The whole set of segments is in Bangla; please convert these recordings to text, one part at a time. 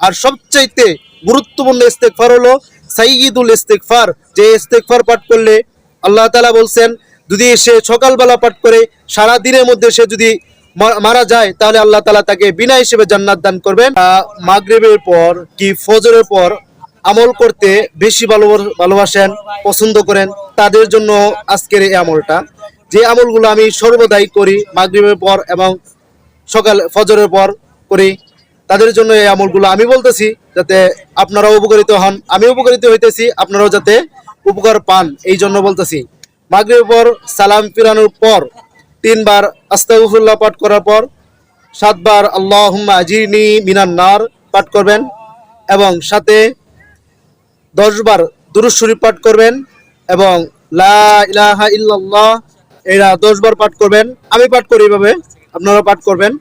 আর সবচাইতে গুরুত্বপূর্ণ ইস্তেকফার হলো সাইয়িদুল ইস্তেকফার যে ইস্তেকফার পাঠ করলে আল্লাহ তালা বলছেন, যদি সে সকালবেলা পাঠ করে, সারা দিনের মধ্যে সে যদি মারা যায়, তাহলে আল্লাহ তালা তাকে বিনা হিসেবে জান্নাত দান করবেন। মাগরিবের পর কি ফজরের পর আমল করতে বেশি ভালো ভালোবাসেন, পছন্দ করেন, তাদের জন্য আজকের এই আমলটা। যে আমলগুলো আমি সর্বদাই করি, মাগরিবের পর এবং সকাল ফজরের পর করি। তাদের জন্য এই আমলগুলো আমি বলতেছি যাতে আপনারাও উপকারিত হন। আমি উপকারিত হইতেছি, আপনারাও যাতে উপকার পান, এই জন্য বলতেছি। মাগরিবের পর সালাম ফিরানোর পর তিনবার আস্তাগফিরুল্লাহ পাঠ করার পর সাতবার আল্লাহ আজিরনি মিনান নার পাঠ করবেন এবং সাথে দশবার দুরুদ শরীফ পাঠ করবেন এবং লা ইলাহা এরা দশবার পাঠ করবেন। আমি পাঠ করি এইভাবে আপনারা পাঠ করবেন।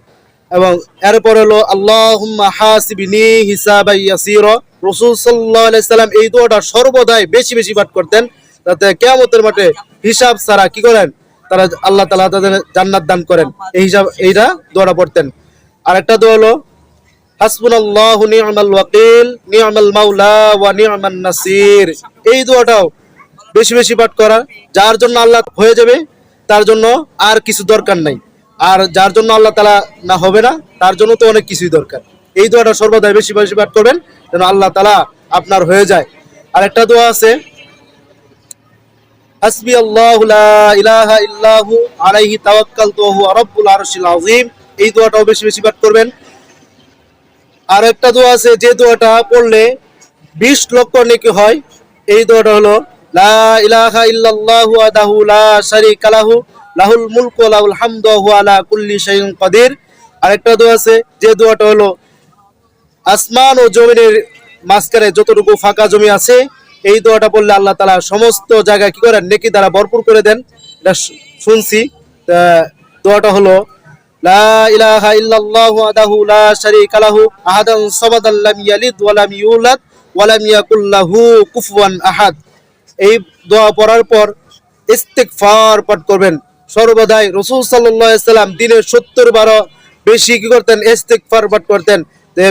এবং এরপর হলো, আল্লাহুম্মা হাসিবিনি হিসাবা ইয়াসিরা। রাসূল সাল্লাল্লাহু আলাইহি সাল্লাম এই দোয়াটা সর্বদাই বেশি বেশি পাঠ করতেন যাতে কিয়ামতের মাঠে হিসাব ছাড়া কি করেন? তারা আল্লাহ তাআলা তাদের জান্নাত দান করেন। এই হিসাব, এইটা দোয়াটা পড়তেন। আরেকটা দোয়া হলো, হাসবুনাল্লাহু নি'মাল ওয়াকিল নি'মাল মাওলা ওয়া নি'মান নাসির। এই দোয়াটাও বেশি বেশি পাঠ করা, যার জন্য আল্লাহ হয়ে যাবে, তার জন্য আর কিছু দরকার নাই। আর যার জন্য আল্লাহ তালা না হবে না, তার জন্য তো অনেক কিছুই দরকার। এই দোয়াটা সর্বদাই বেশি বেশি পাঠ করবেন, যেন আল্লাহ তালা আপনার হয়ে যায়। আর একটা দোয়া আছে আযীম। এই দোয়াটাও বেশি বেশি করবেন। আর একটা দোয়া আছে, যে দোয়াটা পড়লে বিশ লক্ষ হয়, এই হলো, লা ইলাহা ওয়াহদাহু লা লাহুল মুলকু লাহুল হামদু ওয়া হুয়া আলা কুল্লি শাইইন কাদির। আরেকটা দোয়া আছে, যে দোয়াটা হলো, আসমান ও জমিনের মাঝখানে যতটুকু ফাঁকা জমি আছে, এই দোয়াটা পড়লে আল্লাহ তালা সমস্ত জায়গায় কি করেন? নেকি দ্বারা ভরপুর করে দেন। এটা শুনছি। দোয়াটা হলো, লা ইলাহা ইল্লাল্লাহু কুফুয়ান আহাদ। এই দোয়া পড়ার পর ইস্তেগফার পাঠ করবেন। সর্বদাই রাসূল সাল্লাম দিনে 70 বারো বেশি কি করতেন? ইস্তেগফার পাঠ করতেন।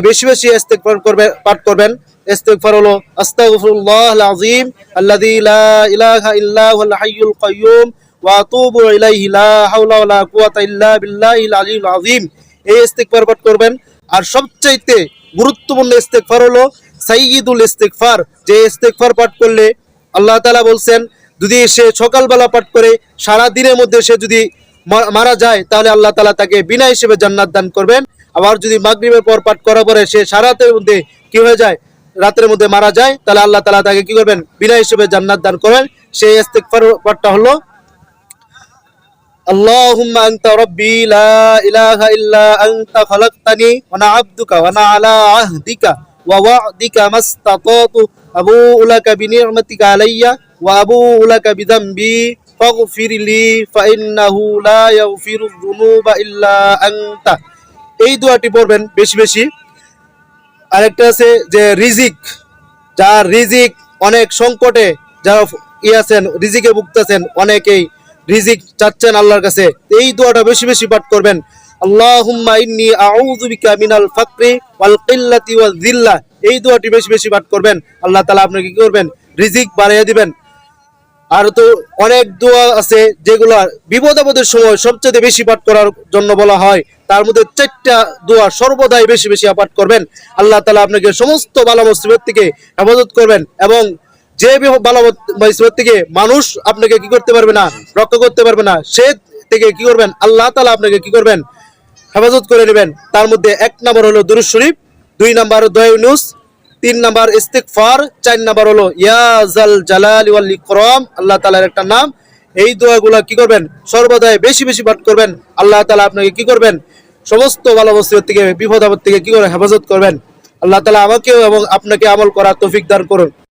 বেশি বেশি ইস্তেগফার করবে, পাঠ করবেন। ইস্তেগফার হলো, আস্তাগফিরুল্লাহ আযীম আল্লাযী লা ইলাহা ইল্লা হুয়াল হাইয়ুল কাইয়্যুম ওয়া আতুবু ইলাইহি, লা হাওলা ওয়ালা কুওয়াতা ইল্লা বিল্লাহিল আলিয়্যিল আযীম। এই ইস্তেগফার পাঠ করবেন। আর সবচাইতে গুরুত্বপূর্ণ ইস্তেগফার হলো সাইয়্যিদুল ইস্তেগফার। যে ইস্তেগফার পাঠ করলে আল্লাহ তাআলা বলছেন যদি সে সকালবেলা পাঠ করে সারা দিনের মধ্যে সে যদি মা- মারা যায় তাহলে আল্লাহ তাআলা তাকে বিনা হিসেবে জান্নাত দান করবেন আবার যদি মাগরিবের পর পাঠ করার পরে সে সারা রাতের মধ্যে কি হয়ে যায় রাতের মধ্যে মারা যায় তাহলে আল্লাহ তাআলা তাকে কি করবেন বিনা হিসেবে জান্নাত দান করবেন সেই ইস্তেগফার পাঠটা হলো اللهم أنت ربي لا إله إلا أنت خلقتني وأنا عبدك وأنا على عهدك ووعدك ما استطعت أبوء لك بنعمتك علي وأبوء لك بذنبي فاغفر لي فإنه لا يغفر الذنوب إلا أنت এই দোয়াটি পড়বেন বেশি বেশি আরেকটা আছে যে রিজিক যার রিজিক অনেক সংকটে যারা ই আছেন রিজিকে ভুগতেছেন অনেকেই রিজিক চাচ্ছেন আল্লাহর কাছে এই দোয়াটা বেশি বেশি পাঠ করবেন আল্লাহুম্মা ইন্নী আউযু বিকা মিনাল ফাকরি ওয়াল কিল্লাতি ওয়াল যিল্লা এই দোয়াটি বেশি বেশি পাঠ করবেন আল্লাহ তাআলা আপনাকে কি করবেন রিজিক বাড়িয়ে দিবেন আর তো অনেক দোয়া আছে যেগুলো বিপদ আপদের সময় সবচেয়ে বেশি পাঠ করার জন্য বলা হয়। তার মধ্যে চারটা দোয়া সর্বদাই বেশি বেশি পাঠ করবেন। আল্লাহ তালা আপনাকে সমস্ত ভালো মুসিবত থেকে হেফাজত করবেন এবং যে বি- ভালো মুসিবত থেকে মানুষ আপনাকে কি করতে পারবে না, রক্ষা করতে পারবে না, সে থেকে কি করবেন, আল্লাহ তালা আপনাকে কি করবেন, হেফাজত করে নেবেন। তার মধ্যে এক নম্বর হলো দুরুজ শরীফ, দুই নম্বর দয়নুস তিন নাম্বার ইস্তিকফার চার নাম্বার হলো ইয়াজাল জালাল ওয়াল ইকরাম, আল্লাহ তাআলার একটা নাম। এই দোয়াগুলা কি করবেন? সর্বদাই বেশি বেশি পাঠ করবেন। আল্লাহ তালা আপনাকে কি করবেন? সমস্ত ভালো মুসিবত থেকে, বিপদ আপদ থেকে কি করে হেফাজত করবেন? আল্লাহ তালা আমাকেও এবং আপনাকে আমল করার তৌফিক দান করুন।